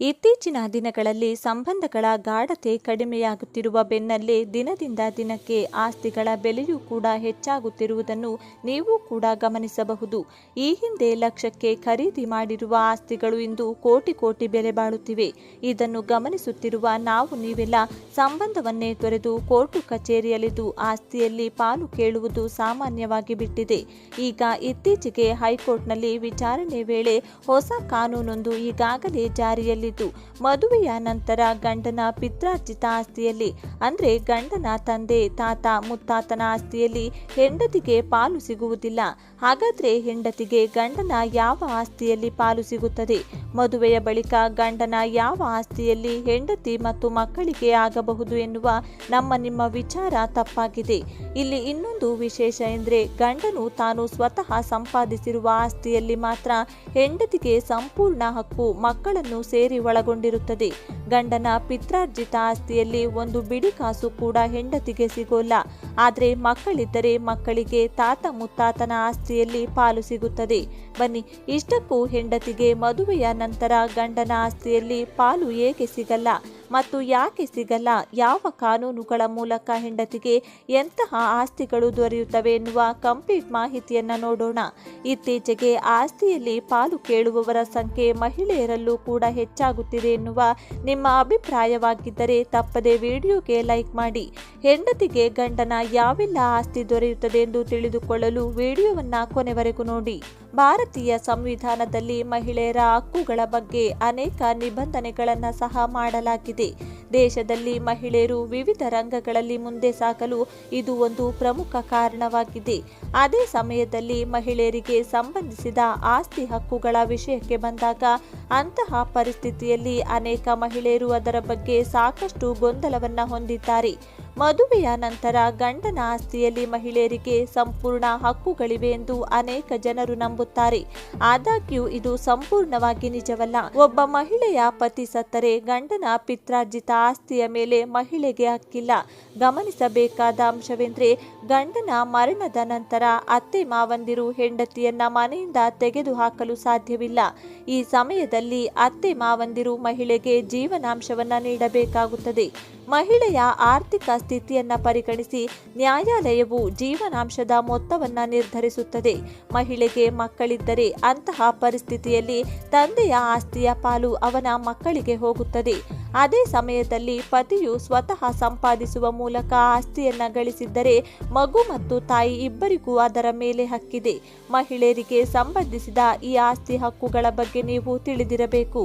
ಇತ್ತೀಚಿನ ದಿನಗಳಲ್ಲಿ ಸಂಬಂಧಗಳ ಗಾಢತೆ ಕಡಿಮೆಯಾಗುತ್ತಿರುವ ಬೆನ್ನಲ್ಲೇ ದಿನದಿಂದ ದಿನಕ್ಕೆ ಆಸ್ತಿಗಳ ಬೆಲೆಯೂ ಕೂಡ ಹೆಚ್ಚಾಗುತ್ತಿರುವುದನ್ನು ನೀವು ಕೂಡ ಗಮನಿಸಬಹುದು. ಈ ಹಿಂದೆ ಲಕ್ಷಕ್ಕೆ ಖರೀದಿ ಮಾಡಿರುವ ಆಸ್ತಿಗಳು ಇಂದು ಕೋಟಿ ಕೋಟಿ ಬೆಲೆ ಬಾಳುತ್ತಿವೆ. ಇದನ್ನು ಗಮನಿಸುತ್ತಿರುವ ನಾವು ನೀವೆಲ್ಲ ಸಂಬಂಧವನ್ನೇ ತೊರೆದು ಕೋರ್ಟು ಕಚೇರಿಯಲ್ಲಿದ್ದು ಆಸ್ತಿಯಲ್ಲಿ ಪಾಲು ಕೇಳುವುದು ಸಾಮಾನ್ಯವಾಗಿ ಬಿಟ್ಟಿದೆ. ಈಗ ಇತ್ತೀಚೆಗೆ ಹೈಕೋರ್ಟ್ನಲ್ಲಿ ವಿಚಾರಣೆ ವೇಳೆ ಹೊಸ ಕಾನೂನೊಂದು ಈಗಾಗಲೇ ಮದುವೆಯ ನಂತರ ಗಂಡನ ಪಿತ್ರಾರ್ಜಿತ ಆಸ್ತಿಯಲ್ಲಿ, ಅಂದ್ರೆ ಗಂಡನ ತಂದೆ, ತಾತ, ಮುತ್ತಾತನ ಆಸ್ತಿಯಲ್ಲಿ ಹೆಂಡತಿಗೆ ಪಾಲು ಸಿಗುವುದಿಲ್ಲ. ಹಾಗಾದ್ರೆ ಹೆಂಡತಿಗೆ ಗಂಡನ ಯಾವ ಆಸ್ತಿಯಲ್ಲಿ ಪಾಲು ಸಿಗುತ್ತದೆ? ಮದುವೆಯ ಬಳಿಕ ಗಂಡನ ಯಾವ ಆಸ್ತಿಯಲ್ಲಿ ಹೆಂಡತಿ ಮತ್ತು ಮಕ್ಕಳಿಗೆ ಆಗಬಹುದು ಎನ್ನುವ ನಮ್ಮ ನಿಮ್ಮ ವಿಚಾರ ತಪ್ಪಾಗಿದೆ. ಇಲ್ಲಿ ಇನ್ನೊಂದು ವಿಶೇಷ ಎಂದರೆ ಗಂಡನು ತಾನು ಸ್ವತಃ ಸಂಪಾದಿಸಿರುವ ಆಸ್ತಿಯಲ್ಲಿ ಮಾತ್ರ ಹೆಂಡತಿಗೆ ಸಂಪೂರ್ಣ ಹಕ್ಕು, ಮಕ್ಕಳನ್ನು ಸೇರಿ ಒಳಗೊಂಡಿರುತ್ತದೆ. ಗಂಡನ ಪಿತ್ರಾರ್ಜಿತ ಆಸ್ತಿಯಲ್ಲಿ ಒಂದು ಬಿಡಿ ಕಾಸು ಕೂಡ ಹೆಂಡತಿಗೆ ಸಿಗೋಲ್ಲ. ಆದರೆ ಮಕ್ಕಳಿದ್ದರೆ ಮಕ್ಕಳಿಗೆ ತಾತ ಮುತ್ತಾತನ ಆಸ್ತಿಯಲ್ಲಿ ಪಾಲು ಸಿಗುತ್ತದೆ. ಬನ್ನಿ, ಇಷ್ಟಕ್ಕೂ ಹೆಂಡತಿಗೆ ಮದುವೆಯ ನಂತರ ಗಂಡನ ಆಸ್ತಿಯಲ್ಲಿ ಪಾಲು ಏಕೆ ಸಿಗಲ್ಲ? ಮತ್ತು ಯಾಕೆ ಸಿಗಲ್ಲ? ಯಾವ ಕಾನೂನುಗಳ ಮೂಲಕ ಹೆಂಡತಿಗೆ ಎಂತಹ ಆಸ್ತಿಗಳು ದೊರೆಯುತ್ತವೆ ಎನ್ನುವ ಕಂಪ್ಲೀಟ್ ಮಾಹಿತಿಯನ್ನ ನೋಡೋಣ. ಇತ್ತೀಚೆಗೆ ಆಸ್ತಿಯಲ್ಲಿ ಪಾಲು ಕೇಳುವವರ ಸಂಖ್ಯೆ ಮಹಿಳೆಯರಲ್ಲೂ ಕೂಡ ಹೆಚ್ಚಾಗುತ್ತಿದೆ ಎನ್ನುವ ನಿಮ್ಮ ಅಭಿಪ್ರಾಯವಾಗಿದ್ದರೆ ತಪ್ಪದೆ ವಿಡಿಯೋಗೆ ಲೈಕ್ ಮಾಡಿ. ಹೆಂಡತಿಗೆ ಗಂಡನ ಯಾವೆಲ್ಲ ಆಸ್ತಿ ದೊರೆಯುತ್ತದೆ ಎಂದು ತಿಳಿದುಕೊಳ್ಳಲು ವಿಡಿಯೋವನ್ನ ಕೊನೆವರೆಗೂ ನೋಡಿ. ಭಾರತೀಯ ಸಂವಿಧಾನದಲ್ಲಿ ಮಹಿಳೆಯರ ಹಕ್ಕುಗಳ ಬಗ್ಗೆ ಅನೇಕ ನಿಬಂಧನೆಗಳನ್ನು ಸಹ ಮಾಡಲಾಗಿದೆ. ದೇಶದಲ್ಲಿ ಮಹಿಳೆಯರು ವಿವಿಧ ರಂಗಗಳಲ್ಲಿ ಮುಂದೆ ಸಾಗಲು ಇದು ಒಂದು ಪ್ರಮುಖ ಕಾರಣವಾಗಿದೆ. ಅದೇ ಸಮಯದಲ್ಲಿ ಮಹಿಳೆಯರಿಗೆ ಸಂಬಂಧಿಸಿದ ಆಸ್ತಿ ಹಕ್ಕುಗಳ ವಿಷಯಕ್ಕೆ ಬಂದಾಗ ಅಂತಹ ಪರಿಸ್ಥಿತಿಯಲ್ಲಿ ಅನೇಕ ಮಹಿಳೆಯರು ಅದರ ಬಗ್ಗೆ ಸಾಕಷ್ಟು ಗೊಂದಲವನ್ನು ಹೊಂದಿದ್ದಾರೆ. ಮದುವೆಯ ನಂತರ ಗಂಡನ ಆಸ್ತಿಯಲ್ಲಿ ಮಹಿಳೆಯರಿಗೆ ಸಂಪೂರ್ಣ ಹಕ್ಕುಗಳಿವೆ ಎಂದು ಅನೇಕ ಜನರು ನಂಬುತ್ತಾರೆ. ಆದಾಗ್ಯೂ ಇದು ಸಂಪೂರ್ಣವಾಗಿ ನಿಜವಲ್ಲ. ಒಬ್ಬ ಮಹಿಳೆಯ ಪತಿ ಸತ್ತರೆ ಗಂಡನ ಪಿತ್ರಾರ್ಜಿತ ಆಸ್ತಿಯ ಮೇಲೆ ಮಹಿಳೆಗೆ ಹಕ್ಕಿಲ್ಲ. ಗಮನಿಸಬೇಕಾದ ಅಂಶವೆಂದರೆ, ಗಂಡನ ಮರಣದ ನಂತರ ಅತ್ತೆ ಮಾವಂದಿರು ಹೆಂಡತಿಯನ್ನ ಮನೆಯಿಂದ ತೆಗೆದುಹಾಕಲು ಸಾಧ್ಯವಿಲ್ಲ. ಈ ಸಮಯದಲ್ಲಿ ಅತ್ತೆ ಮಾವಂದಿರು ಮಹಿಳೆಗೆ ಜೀವನಾಂಶವನ್ನ ನೀಡಬೇಕಾಗುತ್ತದೆ. ಮಹಿಳೆಯ ಆರ್ಥಿಕ ಸ್ಥಿತಿಯನ್ನು ಪರಿಗಣಿಸಿ ನ್ಯಾಯಾಲಯವು ಜೀವನಾಂಶದ ಮೊತ್ತವನ್ನು ನಿರ್ಧರಿಸುತ್ತದೆ. ಮಹಿಳೆಗೆ ಮಕ್ಕಳಿದ್ದರೆ ಅಂತಹ ಪರಿಸ್ಥಿತಿಯಲ್ಲಿ ತಂದೆಯ ಆಸ್ತಿಯ ಪಾಲು ಅವನ ಮಕ್ಕಳಿಗೆ ಹೋಗುತ್ತದೆ. ಅದೇ ಸಮಯದಲ್ಲಿ ಪತಿಯು ಸ್ವತಃ ಸಂಪಾದಿಸುವ ಮೂಲಕ ಆಸ್ತಿಯನ್ನು ಗಳಿಸಿದ್ದರೆ ಮಗು ಮತ್ತು ತಾಯಿ ಇಬ್ಬರಿಗೂ ಅದರ ಮೇಲೆ ಹಕ್ಕಿದೆ. ಮಹಿಳೆಯರಿಗೆ ಸಂಬಂಧಿಸಿದ ಈ ಆಸ್ತಿ ಹಕ್ಕುಗಳ ಬಗ್ಗೆ ನೀವು ತಿಳಿದಿರಬೇಕು.